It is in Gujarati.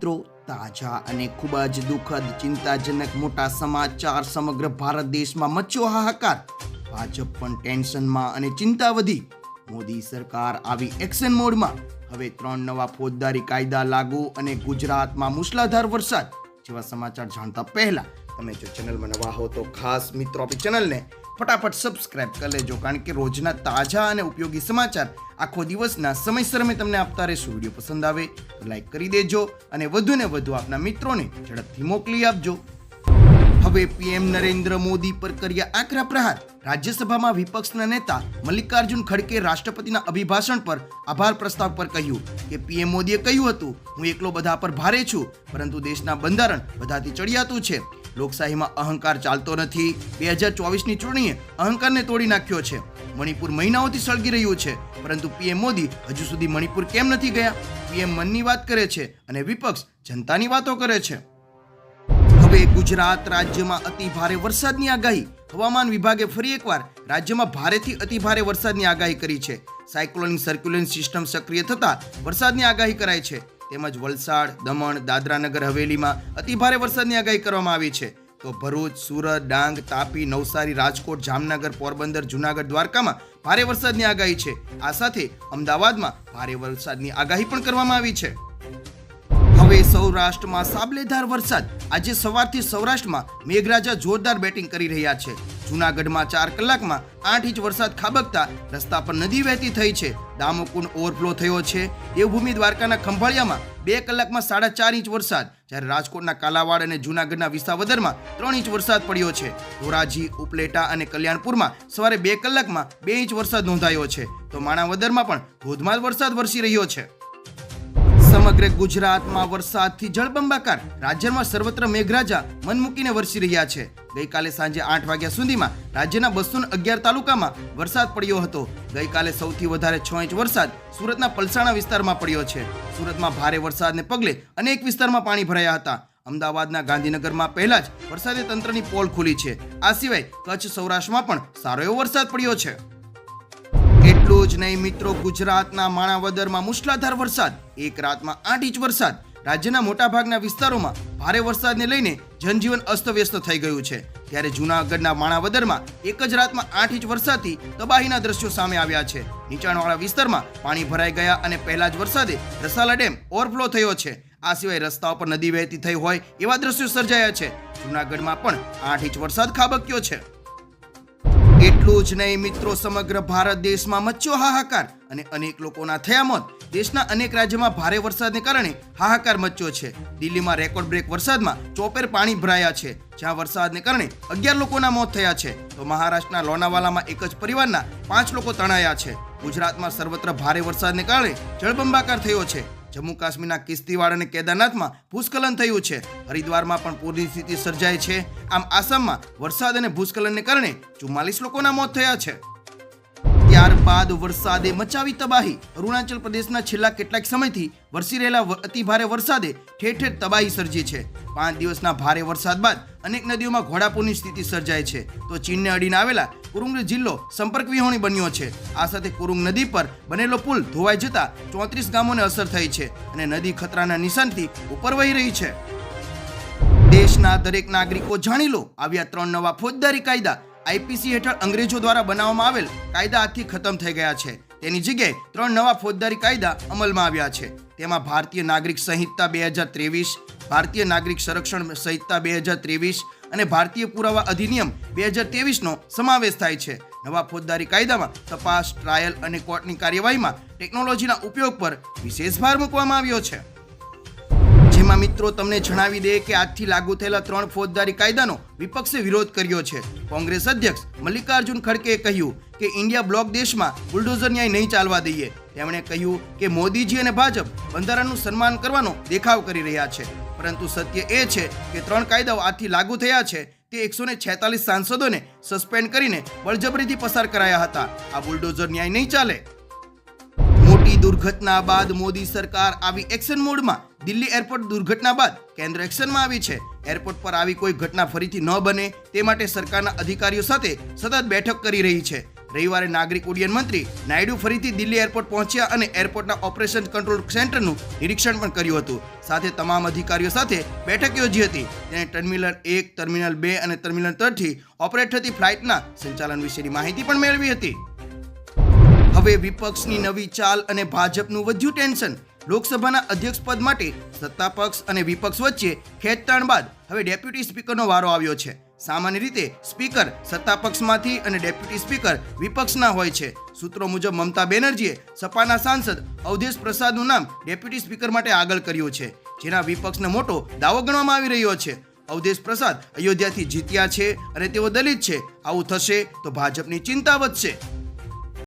મિત્રો, તાજા અને ખૂબ જ દુઃખદ, ચિંતાજનક મોટા સમાચાર સમગ્ર ભારત દેશમાં મચ્યો હાહાકાર. ભાજપ પણ ટેન્શનમાં અને ચિંતા વધી. મોદી સરકાર આવી એક્શન મોડમાં. હવે ત્રણ નવા ફોજદારી કાયદા લાગુ અને ગુજરાતમાં મુસલાધાર વરસાદ. જેવા સમાચાર જાણતા પહેલા તમે જો ચેનલમાં નવા હો તો ખાસ મિત્રો આપણી ચેનલને ફટાફટ સબસ્ક્રાઇબ કરી લેજો, કારણ કે રોજના તાજા અને ઉપયોગી સમાચાર આખો દિવસના સમયસર અમે તમને આપતા રહેશું. વીડિયો પસંદ આવે તો લાઈક કરી દેજો અને વધુ ને વધુ આપના મિત્રોને ઝડપથી મોકલી આપજો. હવે પીએમ નરેન્દ્ર મોદી પર કર્યા આકરા પ્રહાર. રાજ્યસભામાં વિપક્ષના નેતા મલ્લિકાર્જુન ખડકે રાષ્ટ્રપતિના અભિભાષણ પર આભાર પ્રસ્તાવ પર કહ્યું કે પીએમ મોદીએ કહ્યું હતું, હું એકલો બધા પર ભારે છું, પરંતુ દેશના બંધારણ બધાથી ચડિયાતું છે. લોકશાહીમાં અહંકાર ચાલતો નથી. બે હજાર ચોવીસની ચૂંટણીએ અહંકારને તોડી નાખ્યો છે. મણિપુર મહિનાઓથી સળગી રહ્યું છે. પરંતુ પીએમ મોદી હજુ સુધી મણિપુર કેમ નથી ગયા? પીએમ મનની વાત કરે છે અને વિપક્ષ જનતાની વાતો કરે છે. હવે ગુજરાત રાજ્યમાં અતિ ભારે વરસાદની આગાહી. હવામાન વિભાગે ફરી એકવાર રાજ્યમાં ભારેથી અતિ ભારે વરસાદની આગાહી કરી છે. સાયક્લોનિક સર્ક્યુલન સિસ્ટમ સક્રિય થતા વરસાદની આગાહી કરાઈ છે. તેમજ વલસાડ, દમણ, દાદરાનગર, હવેલીમાં અતિ ભારે વરસાદની આગાહી કરવામાં આવી છે. તો ભરૂચ, સુરત, ડાંગ, તાપી, નવસારી, રાજકોટ, જામનગર, પોરબંદર, જુનાગઢ, દ્વારકામાં ભારે વરસાદની આગાહી છે. આ સાથે અમદાવાદમાં ભારે વરસાદની આગાહી પણ કરવામાં આવી છે. હવે સૌરાષ્ટ્રમાં સાબલેધાર વરસાદ. આજે સવારથી સૌરાષ્ટ્રમાં મેઘરાજા જોરદાર બેટિંગ કરી રહ્યા છે. જૂનાગઢમાં ચાર કલાકમાં આઠ ઇંચ વરસાદ ખાબકતા રસ્તા પર નદી વહેતી થઈ છે. દામોકુંડ ઓવરફ્લો થયો છે. દેવભૂમિ દ્વારકાના ખંભાળિયામાં બે કલાકમાં સાડા ચાર ઇંચ વરસાદ, જ્યારે રાજકોટના કાલાવાડ અને જૂનાગઢના વિસાવદરમાં ત્રણ ઇંચ વરસાદ પડ્યો છે. ધોરાજી, ઉપલેટા અને કલ્યાણપુરમાં સવારે બે કલાકમાં બે ઇંચ વરસાદ નોંધાયો છે. તો માણાવદરમાં પણ ધોધમાર વરસાદ વરસી રહ્યો છે. સમગ્ર ગુજરાતમાં વરસાદથી જળબંબાકાર, રાજ્યમાં સર્વત્ર મેઘરાજા મન મૂકીને વરસી રહ્યા છે. ગઈકાલે સાંજે આઠ વાગ્યા સુધીમાં રાજ્યના બસો અગિયાર તાલુકામાં વરસાદ પડ્યો હતો. ગઈકાલે સૌથી વધારે છ ઇંચ વરસાદ સુરતના પલસાણા વિસ્તારમાં પડ્યો છે. સુરતમાં ભારે વરસાદને પગલે અનેક વિસ્તારમાં પાણી ભરાયા હતા. અમદાવાદના ગાંધીનગરમાં પહેલા જ વરસાદે તંત્રની પોલ ખુલી છે. આ સિવાય કચ્છ સૌરાષ્ટ્રમાં પણ સારો એવો વરસાદ પડ્યો છે. જ નહીં મિત્રો, ગુજરાતના માણાવદરમાં મુશળાધાર વરસાદ, એક રાતમાં આઠ ઇંચ વરસાદ. રાજ્યના મોટાભાગના વિસ્તારોમાં ભારે વરસાદને લઈને જનજીવન અસ્તવ્યસ્ત થઈ ગયું છે. ત્યારે જૂનાગઢના માણાવદરમાં એક જ રાતમાં આઠ ઇંચ વરસાદથી તબાહીના દ્રશ્યો સામે આવ્યા છે. નીચાણવાળા વિસ્તારમાં પાણી ભરાઈ ગયા અને પહેલા જ વરસાદે રસાલા ડેમ ઓવરફ્લો થયો છે. આ સિવાય રસ્તાઓ પર નદી વહેતી થઈ હોય એવા દ્રશ્યો સર્જાયા છે. જૂનાગઢમાં પણ આઠ ઇંચ વરસાદ ખાબક્યો છે. એટલું જ નહીં મિત્રો, સમગ્ર ભારત દેશમાં મચ્યો હાહાકાર અને અનેક લોકોના થયા મોત. દેશના અનેક રાજ્યોમાં ભારે વરસાદને કારણે હાહાકાર મચ્યો છે. દિલ્હીમાં રેકોર્ડ બ્રેક વરસાદમાં ચોપેર પાણી ભરાયા છે, જ્યાં વરસાદને કારણે અગિયાર લોકોના મોત થયા છે. તો મહારાષ્ટ્રના લોનાવાલામાં એક જ પરિવારના પાંચ લોકો તણાયા છે. ગુજરાતમાં સર્વત્ર ભારે વરસાદને કારણે જળબંબાકાર થયો છે. જમ્મુ કાશ્મીરના કિસ્તીવાડ અને કેદારનાથમાં ભૂસ્ખલન થયું છે. હરિદ્વારમાં પણ પૂરની સ્થિતિ સર્જાઈ છે. આમ આસામમાં વરસાદ અને ભૂસ્ખલનને કારણે ચુમ્માલીસ લોકોના મોત થયા છે. ત્યારબાદ વરસાદે મચાવી તબાહી. અરુણાચલ પ્રદેશના છેલ્લા કેટલાક સમયથી વરસી રહેલા અતિ ભારે વરસાદે ઠેર ઠેર તબાહી સર્જી છે. પાંચ દિવસના ભારે વરસાદ બાદ અનેક નદીઓમાં ઘોડાપૂરની સ્થિતિ સર્જાય છે. તો ચીનને અડીને આવેલા કુરુંગ જિલ્લો સંપર્ક વિહોણી બન્યો છે. આ સાથે કુરુંગ નદી પર બનેલો પુલ ધોવાઈ જતા ચોત્રીસ ગામોને અસર થઈ છે અને નદી ખતરાના નિશાનથી ઉપર વહી રહી છે. દેશના દરેક નાગરિકો જાણી લો, આવ્યા ત્રણ નવા ફોજદારી કાયદા આઈપીસી હેઠળ અંગ્રેજો દ્વારા બનાવવામાં આવેલ કાયદા આજથી ખતમ થઈ ગયા છે. તેની જગ્યાએ ત્રણ નવા ફોજદારી કાયદા અમલમાં આવ્યા છે. તેમાં ભારતીય નાગરિક સંહિતા બે હજાર ત્રેવીસ, ભારતીય નાગરિક સંરક્ષણ સંહિતા બે હજાર ત્રેવીસ અને ભારતીય પુરાવા અધિનિયમ બે હજાર ત્રેવીસનો સમાવેશ થાય છે. નવા ફોજદારી કાયદામાં તપાસ, ટ્રાયલ અને કોર્ટની કાર્યવાહીમાં ટેકનોલોજીના ઉપયોગ પર વિશેષ ભાર મૂકવામાં આવ્યો છે. જેમાં મિત્રો તમને જણાવી દે કે આજથી લાગુ થયેલા ત્રણ ફોજદારી કાયદાનો વિપક્ષે વિરોધ કર્યો છે. કોંગ્રેસ અધ્યક્ષ મલ્લિકાર્જુન ખડકેએ કહ્યું કે ઇન્ડિયા બ્લોક દેશમાં બુલડોઝર ન્યાય નહીં ચાલવા દઈએ. તેમણે કહ્યું કે મોદીજી અને ભાજપ બંધારણનું સન્માન કરવાનો દેખાવ કરી રહ્યા છે. પરંતુ સત્ય એ છે કે ત્રણ કાયદાઓ આજથી લાગુ થયા છે. તે એકસો ને છેતાલીસ સાંસદોને સસ્પેન્ડ કરીને બળજબરીથી પસાર કરાયા હતા. આ બુલડોઝર ન્યાય નહીં ચાલે. મોટી દુર્ઘટના બાદ મોદી સરકાર આવી એક્શન મોડમાં દિલ્હી એરપોર્ટ દુર્ઘટના બાદ કેન્દ્ર એક્શનમાં આવી છે. એરપોર્ટ પર આવી કોઈ ઘટના ફરીથી ન બને તે માટે સરકારના અધિકારીઓ સાથે સતત બેઠક કરી રહી છે. રવિવારે નાગરિક ઉડ્ડયન મંત્રી નાયડુ ફરીથી દિલ્હી એરપોર્ટ પહોંચ્યા અને એરપોર્ટના ઓપરેશન કંટ્રોલ સેન્ટરનું નિરીક્ષણ પણ કર્યું હતું. સાથે તમામ અધિકારીઓ સાથે બેઠક યોજી હતી. તેણે ટર્મિનલ એક, ટર્મિનલ બે અને ટર્મિનલ ત્રણથી ઓપરેટ થતી ફ્લાઇટના સંચાલન વિશેની માહિતી પણ મેળવી હતી. હવે વિપક્ષની નવી ચાલ અને ભાજપનું વધ્યું ટેન્શન. લોકસભાના અધ્યક્ષ પદ માટે સત્તા પક્ષ અને વિપક્ષ વચ્ચે ખેંચતાણ બાદ હવે ડેપ્યુટી સ્પીકરનો વારો આવ્યો છે. સામાન્ય રીતે સ્પીકર સત્તા પક્ષમાંથી અને ડેપ્યુટી સ્પીકર વિપક્ષના હોય છે. સૂત્રો મુજબ મમતા બેનર્જીએ સપાના સાંસદ અવધેશ પ્રસાદનું નામ ડેપ્યુટી સ્પીકર માટે આગળ કર્યું છે, જેના વિપક્ષને મોટો દાવો ગણવામાં આવી રહ્યો છે. અવધેશ પ્રસાદ અયોધ્યાથી જીત્યા છે અને તેઓ દલિત છે. આવું થશે તો ભાજપની ચિંતા વધશે.